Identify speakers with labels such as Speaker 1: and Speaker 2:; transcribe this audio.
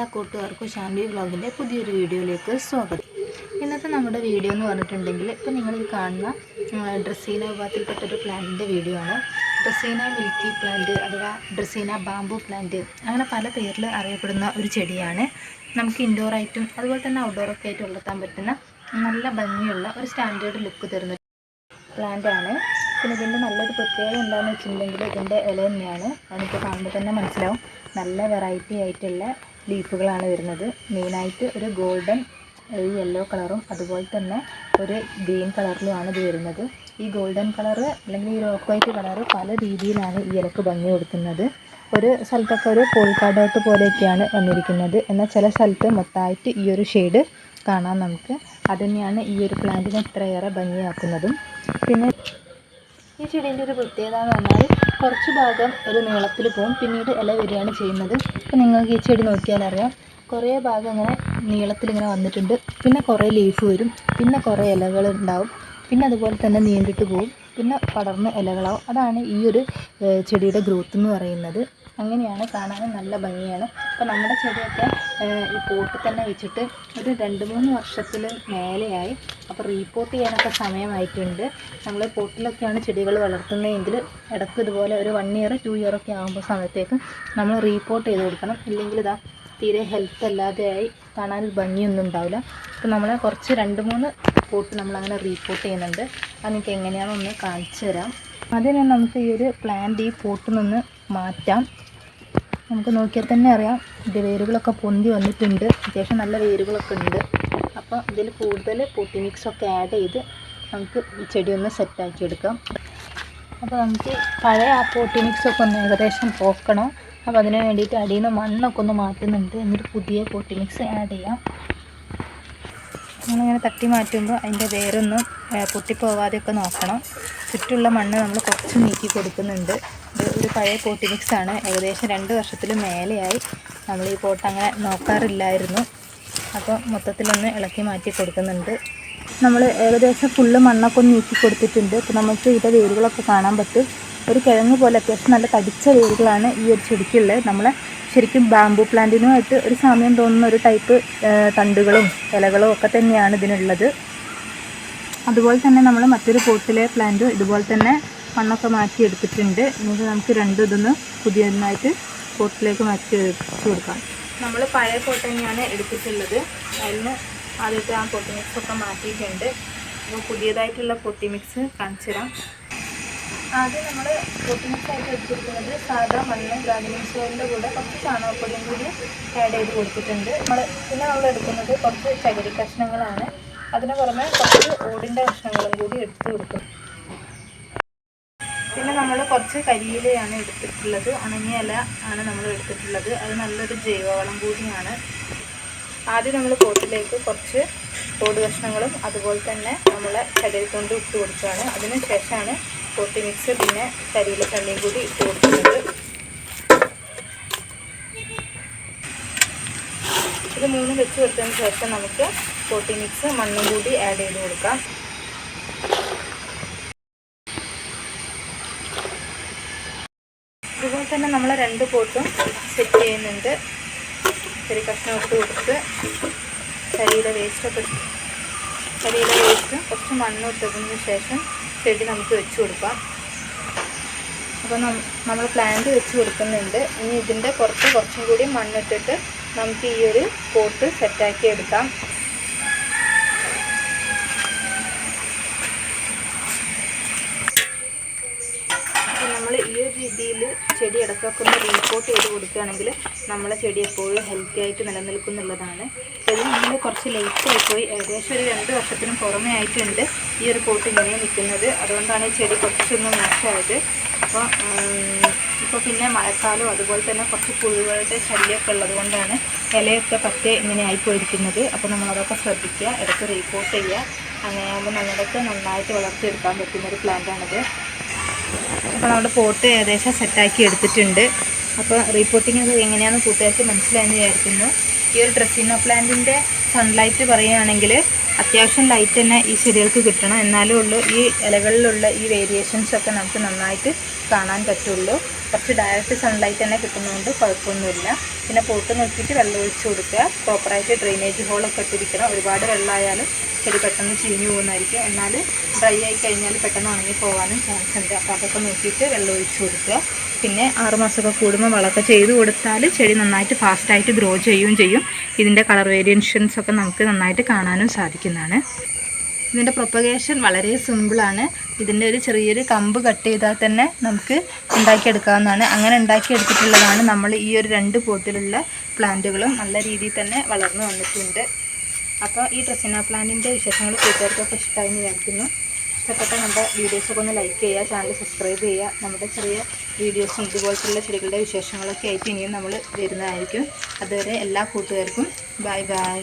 Speaker 1: എല്ലാ കൂട്ടുകാർക്കും ഷാൻവി വ്ളോഗിന്റെ പുതിയൊരു വീഡിയോയിലേക്ക് സ്വാഗതം. ഇന്നത്തെ നമ്മുടെ വീഡിയോ എന്ന് പറഞ്ഞിട്ടുണ്ടെങ്കിൽ ഇപ്പോൾ നിങ്ങൾ കാണുന്ന ഡ്രസ്സീന വിഭാഗത്തിൽപ്പെട്ടൊരു പ്ലാന്റിന്റെ വീഡിയോ ആണ്. ഡ്രസീന മിൽക്കി പ്ലാന്റ് അഥവാ ഡ്രസീന ബാംബു പ്ലാന്റ് അങ്ങനെ പല പേരിൽ അറിയപ്പെടുന്ന ഒരു ചെടിയാണ്. നമുക്ക് ഇൻഡോർ ആയിട്ടും അതുപോലെ തന്നെ ഔട്ട്ഡോറൊക്കെ ആയിട്ട് വളർത്താൻ പറ്റുന്ന നല്ല ഭംഗിയുള്ള ഒരു സ്റ്റാൻഡേർഡ് ലുക്ക് തരുന്ന പ്ലാന്റ് ആണ്. പിന്നെ ഇതിന്റെ നല്ലൊരു പ്രത്യേകത എന്താണെന്ന് വെച്ചിട്ടുണ്ടെങ്കിൽ ഇതിന്റെ ഇല തന്നെയാണ്. അതിപ്പോൾ കാണുമ്പോൾ തന്നെ മനസ്സിലാവും. നല്ല വെറൈറ്റി ആയിട്ടുള്ള ലീഫുകളാണ് വരുന്നത്. മെയിനായിട്ട് ഒരു ഗോൾഡൻ ഒരു യെല്ലോ കളറും അതുപോലെ തന്നെ ഒരു ഗ്രീൻ കളറിലുമാണ് ഇത് വരുന്നത്. ഈ ഗോൾഡൻ കളറ് അല്ലെങ്കിൽ ഈ റോക്ക് വൈറ്റ് കളറ് പല രീതിയിലാണ് ഈ ഇലക്ക് ഭംഗി കൊടുക്കുന്നത്. ഒരു സ്ഥലത്തൊക്കെ ഒരു കോഴിക്കാടോട്ട് പോലെയൊക്കെയാണ് വന്നിരിക്കുന്നത്. എന്നാൽ ചില സ്ഥലത്ത് മൊത്തമായിട്ട് ഈ ഒരു ഷെയ്ഡ് കാണാം നമുക്ക്. അതുതന്നെയാണ് ഈ ഒരു പ്ലാന്റിനെ ഇത്രയേറെ ഭംഗിയാക്കുന്നതും. പിന്നെ ഈ ചെടീന്റെ ഒരു പ്രത്യേകത എന്ന് പറഞ്ഞാൽ കുറച്ച് ഭാഗം ഒരു നീളത്തിൽ പോകും പിന്നീട് ഇല വരികയാണ് ചെയ്യുന്നത്. ഇപ്പോൾ നിങ്ങൾക്ക് ഈ ചെടി നോക്കിയാൽ അറിയാം. കുറേ ഭാഗം ഇങ്ങനെ നീളത്തിൽ ഇങ്ങനെ വന്നിട്ടുണ്ട്. പിന്നെ കുറേ ലീഫ് വരും. പിന്നെ കുറേ ഇലകൾ ഉണ്ടാവും. പിന്നെ അതുപോലെ തന്നെ നീണ്ടിട്ട് പോകും പിന്നെ പടർന്ന് ഇലകളാവും അതാണ് ഈ ഒരു ചെടിയുടെ ഗ്രോത്ത് എന്ന് പറയുന്നത്. അങ്ങനെയാണ് കാണാനും നല്ല ഭംഗിയാണ്. അപ്പോൾ നമ്മുടെ ചെടിയൊക്കെ ഈ പോട്ടിൽ തന്നെ വെച്ചിട്ട് ഒരു രണ്ട് മൂന്ന് വർഷത്തിൽ മേലെയായി. അപ്പോൾ റീപോർട്ട് ചെയ്യാനൊക്കെ സമയമായിട്ടുണ്ട്. നമ്മൾ പോട്ടിലൊക്കെയാണ് ചെടികൾ വളർത്തുന്നതെങ്കിൽ ഇടയ്ക്ക് ഇതുപോലെ ഒരു വൺ ഇയർ ടു ഇയർ ഒക്കെ ആകുമ്പോൾ സമയത്തേക്ക് നമ്മൾ റീപോർട്ട് ചെയ്ത് കൊടുക്കണം. ഇല്ലെങ്കിൽ ഇതാ തീരെ ഹെൽത്ത് അല്ലാതെയായി കാണാൻ ഭംഗിയൊന്നും ഉണ്ടാവില്ല. അപ്പോൾ നമ്മൾ കുറച്ച് രണ്ട് മൂന്ന് പോട്ട് നമ്മളങ്ങനെ റിപ്പോർട്ട് ചെയ്യുന്നുണ്ട്. അത് നിങ്ങൾക്ക് എങ്ങനെയാണെന്നൊന്ന് കാണിച്ചു തരാം. അതിന് നമുക്ക് ഈ ഒരു പ്ലാന്റ് ഈ പോട്ടിൽ നിന്ന് മാറ്റാം. നമുക്ക് നോക്കിയാൽ തന്നെ അറിയാം ഇത് വേരുകളൊക്കെ പൊന്തി വന്നിട്ടുണ്ട്. അത്യാവശ്യം നല്ല വേരുകളൊക്കെ ഉണ്ട്. അപ്പോൾ ഇതിൽ കൂടുതൽ പൊട്ടി മിക്സൊക്കെ ആഡ് ചെയ്ത് നമുക്ക് ഈ ചെടി ഒന്ന് സെറ്റാക്കി എടുക്കാം. അപ്പോൾ നമുക്ക് പഴയ ആ പൊട്ടി മിക്സൊക്കെ ഒന്ന് ഏകദേശം പോക്കണം അപ്പോൾ അതിന് വേണ്ടിയിട്ട് അടിയിൽ നിന്ന് മണ്ണൊക്കെ ഒന്ന് മാറ്റുന്നുണ്ട്. എന്നിട്ട് പുതിയ പോട്ടി മിക്സ് ആഡ് ചെയ്യാം. നമ്മളിങ്ങനെ തട്ടി മാറ്റുമ്പോൾ അതിന്റെ വേരൊന്നും പൊട്ടിപ്പോവാതെയൊക്കെ നോക്കണം. ചുറ്റുള്ള മണ്ണ് നമ്മൾ കുറച്ച് നീക്കി കൊടുക്കുന്നുണ്ട്. ഇത് ഒരു പഴയ പോട്ടി മിക്സാണ്. ഏകദേശം രണ്ട് വർഷത്തിൽ മേലെയായി നമ്മൾ ഈ പോട്ട് അങ്ങനെ നോക്കാറില്ലായിരുന്നു. അപ്പോൾ മൊത്തത്തിലൊന്ന് ഇളക്കി മാറ്റി കൊടുക്കുന്നുണ്ട്. നമ്മൾ ഏകദേശം ഫുള്ള് മണ്ണൊക്കെ ഒന്ന് നീക്കി കൊടുത്തിട്ടുണ്ട്. അപ്പോൾ നമുക്ക് ഇതിന്റെ വേരുകളൊക്കെ കാണാൻ പറ്റും. ഒരു കിഴങ്ങ് പോലെ അത്യാവശ്യം നല്ല തടിച്ച വേരുകളാണ് ഈ ഒരു ചെടിക്കുള്ളത്. നമ്മളെ ശരിക്കും ബാംബു പ്ലാന്റിനുമായിട്ട് ഒരു സാമ്യം തോന്നുന്ന ഒരു ടൈപ്പ് തണ്ടുകളും ഇലകളും ഒക്കെ തന്നെയാണ് ഇതിനുള്ളത്. അതുപോലെ തന്നെ നമ്മൾ മറ്റൊരു പോട്ടിലെ പ്ലാന്റ് ഇതുപോലെ തന്നെ മണ്ണൊക്കെ മാറ്റി എടുത്തിട്ടുണ്ട്. ഇനി നമുക്ക് രണ്ടും ഇതൊന്ന് പുതിയതായിട്ട് പോട്ടിലേക്ക് മാറ്റി വെച്ച് കൊടുക്കാം. നമ്മൾ പഴയ പോട്ട് തന്നെയാണ് എടുത്തിട്ടുള്ളത്. അതിന് ആദ്യത്തെ ആ പൊട്ടി മിക്സ് ഒക്കെ മാറ്റിയിട്ടുണ്ട്. അപ്പോൾ പുതിയതായിട്ടുള്ള പൊട്ടി മിക്സ് കാണിച്ചു തരാം ആദ്യം നമ്മൾ പ്രോട്ടീൻസ് ആയിട്ട് എടുത്തിരിക്കുന്നത് സാധാ മണ്ണും ഗാർഡനിങ് സോയിലിന്റെ കൂടെ കുറച്ച് ചാണകപ്പൊടിയും കൂടി ആഡ് ചെയ്ത് കൊടുത്തിട്ടുണ്ട്. നമ്മൾ പിന്നെ നമ്മൾ എടുക്കുന്നത് കുറച്ച് ചകിരി കഷ്ണങ്ങളാണ്. അതിന് പുറമെ കുറച്ച് ഓടിന്റെ കഷ്ണങ്ങളും കൂടി എടുത്ത് കൊടുക്കും. പിന്നെ നമ്മൾ കുറച്ച് കരിയിലയാണ് എടുത്തിട്ടുള്ളത്. ഉണങ്ങിയില ആണ് നമ്മൾ എടുത്തിട്ടുള്ളത്. അത് നല്ലൊരു ജൈവവളം കൂടിയാണ്. ആദ്യം നമ്മൾ പോട്ടിലേക്ക് കുറച്ച് ഓട് കഷ്ണങ്ങളും അതുപോലെ തന്നെ നമ്മൾ കൊണ്ട് ഇട്ട് കൊടുക്കുകയാണ്. അതിന് ശേഷമാണ് പോട്ടി മിക്സ് പിന്നെ കരിയില ചള്ളിയും കൂടി ഇട്ട് കൊടുക്കുന്നത് ഇത് മൂന്നും വെച്ച് കൊടുത്തതിന് ശേഷം നമുക്ക് പോട്ടി മിക്സ് മണ്ണും കൂടി ആഡ് ചെയ്ത് കൊടുക്കാം. ഇതുപോലെ തന്നെ നമ്മൾ രണ്ട് പോട്ടും സെറ്റ് ചെയ്യുന്നുണ്ട്. ചെറിയ കഷ്ണം ഇട്ട് കൊടുത്ത് കരിയുടെ വേസ്റ്റൊക്കെ കരിയുടെ വേസ്റ്റ് കുറച്ച് മണ്ണ് ഇട്ടതിന് ശേഷം ചെടി നമുക്ക് വെച്ച് കൊടുക്കാം. അപ്പോൾ നമ്മൾ പ്ലാന്റ് വെച്ച് കൊടുക്കുന്നുണ്ട്. ഇനി ഇതിന്റെ പുറത്ത് കുറച്ചും കൂടി മണ്ണിട്ടിട്ട് നമുക്ക് ഈ ഒരു പോട്ട് സെറ്റാക്കി എടുക്കാം. നമ്മൾ ഈ ഒരു രീതിയിൽ ചെടി ഇടയ്ക്കൊക്കെ ഒന്ന് റീപോർട്ട് ചെയ്ത് കൊടുക്കുകയാണെങ്കിൽ നമ്മളെ ചെടി എപ്പോഴും ഹെൽത്തി ആയിട്ട് നിലനിൽക്കുന്നുള്ളതാണ് എന്നുള്ളതാണ്. ചെടി നമ്മൾ കുറച്ച് ലേറ്റ് ആയിപ്പോയി ഏകദേശം ഒരു രണ്ട് വർഷത്തിനും പുറമേ ആയിട്ടുണ്ട് ഈ ഒരു പോട്ട് ഇങ്ങനെ നിൽക്കുന്നത്. അതുകൊണ്ടാണ് ഈ ചെടി കുറച്ചൊന്ന് മോശമായത് അപ്പോൾ ഇപ്പോൾ പിന്നെ മഴക്കാലം അതുപോലെ തന്നെ കുറച്ച് പുഴുകളുടെ ശല്യമൊക്കെ ഉള്ളത് കൊണ്ടാണ് ഇലയൊക്കെ പറ്റേ ഇങ്ങനെ ആയിപ്പോയിരിക്കുന്നത് അപ്പോൾ നമ്മളതൊക്കെ ശ്രദ്ധിക്കുക ഇടയ്ക്ക് റീപോർട്ട് ചെയ്യുക. അങ്ങനെയാകുമ്പോൾ നമ്മൾക്ക് നന്നായിട്ട് വളർത്തിയെടുക്കാൻ പറ്റുന്ന ഒരു പ്ലാന്റാണിത് അപ്പോൾ നമ്മുടെ പോട്ട് ഏകദേശം സെറ്റാക്കി എടുത്തിട്ടുണ്ട്. അപ്പോൾ റിപ്പോർട്ടിംഗ് ഒക്കെ എങ്ങനെയാണെന്ന് കൂട്ടുകാർക്ക് മനസ്സിലായെന്ന് വിചാരിക്കുന്നു. ഈ ഒരു ഡ്രസ്സിനോ പ്ലാന്റിന്റെ സൺലൈറ്റ് പറയുകയാണെങ്കിൽ അത്യാവശ്യം ലൈറ്റ് തന്നെ ഈ ചെടികൾക്ക് കിട്ടണം. എന്നാലേ ഉള്ളൂ ഈ ഇലകളിലുള്ള ഈ വേരിയേഷൻസ് ഒക്കെ നമുക്ക് നന്നായിട്ട് കാണാൻ പറ്റുള്ളൂ. കുറച്ച് ഡയറക്റ്റ് സൺലൈറ്റ് തന്നെ കിട്ടുന്നതുകൊണ്ട് കുഴപ്പമൊന്നുമില്ല. പിന്നെ പോട്ട് നോക്കിയിട്ട് വെള്ളം ഒഴിച്ചു കൊടുക്കുക. പ്രോപ്പറായിട്ട് ഡ്രെയിനേജ് ഹോളൊക്കെ ഇട്ടിരിക്കണം. ഒരുപാട് വെള്ളമായാലും ചെടി പെട്ടെന്ന് ചീഞ്ഞു പോകുന്നതായിരിക്കും. എന്നാൽ ഡ്രൈ ആയി കഴിഞ്ഞാൽ പെട്ടെന്ന് ഉണങ്ങി പോകാനും ചാൻസ് ഉണ്ട്. അപ്പോൾ അതൊക്കെ നോക്കിയിട്ട് വെള്ളം ഒഴിച്ചു കൊടുക്കുക. പിന്നെ ആറുമാസമൊക്കെ കൂടുമ്പോൾ വളമൊക്കെ ചെയ്ത് കൊടുത്താൽ ചെടി നന്നായിട്ട് ഫാസ്റ്റായിട്ട് ഗ്രോ ചെയ്യുകയും ചെയ്യും. ഇതിന്റെ കളർ വേരിയേഷൻസ് ഒക്കെ നമുക്ക് നന്നായിട്ട് കാണാനും സാധിക്കുന്നതാണ്. ഇതിന്റെ പ്രൊപ്പഗേഷൻ വളരെ സിമ്പിളാണ്. ഇതിന്റെ ഒരു ചെറിയൊരു കമ്പ് കട്ട് ചെയ്താൽ തന്നെ നമുക്ക് ഉണ്ടാക്കിയെടുക്കാവുന്നതാണ്. അങ്ങനെ ഉണ്ടാക്കിയെടുത്തിട്ടുള്ളതാണ് നമ്മൾ ഈ ഒരു രണ്ട് പോട്ടിലുള്ള പ്ലാന്റുകളും നല്ല രീതിയിൽ തന്നെ വളർന്നു വന്നിട്ടുണ്ട്. അപ്പോൾ ഈ ഡ്രസ്സിന പ്ലാന്റിന്റെ വിശേഷങ്ങൾ കൂട്ടുകാർക്കൊക്കെ ഇഷ്ടമായി വിചാരിക്കുന്നു. ഇഷ്ടപ്പെട്ട നമ്മുടെ വീഡിയോസൊക്കെ ഒന്ന് ലൈക്ക് ചെയ്യുക ചാനൽ സബ്സ്ക്രൈബ് ചെയ്യുക. നമ്മുടെ ചെറിയ വീഡിയോസും ഇതുപോലത്തുള്ള ചെടികളുടെ വിശേഷങ്ങളൊക്കെ ആയിട്ട് ഇനിയും നമ്മൾ വരുന്നതായിരിക്കും. അതുവരെ എല്ലാ കൂട്ടുകാർക്കും ബൈ ബൈ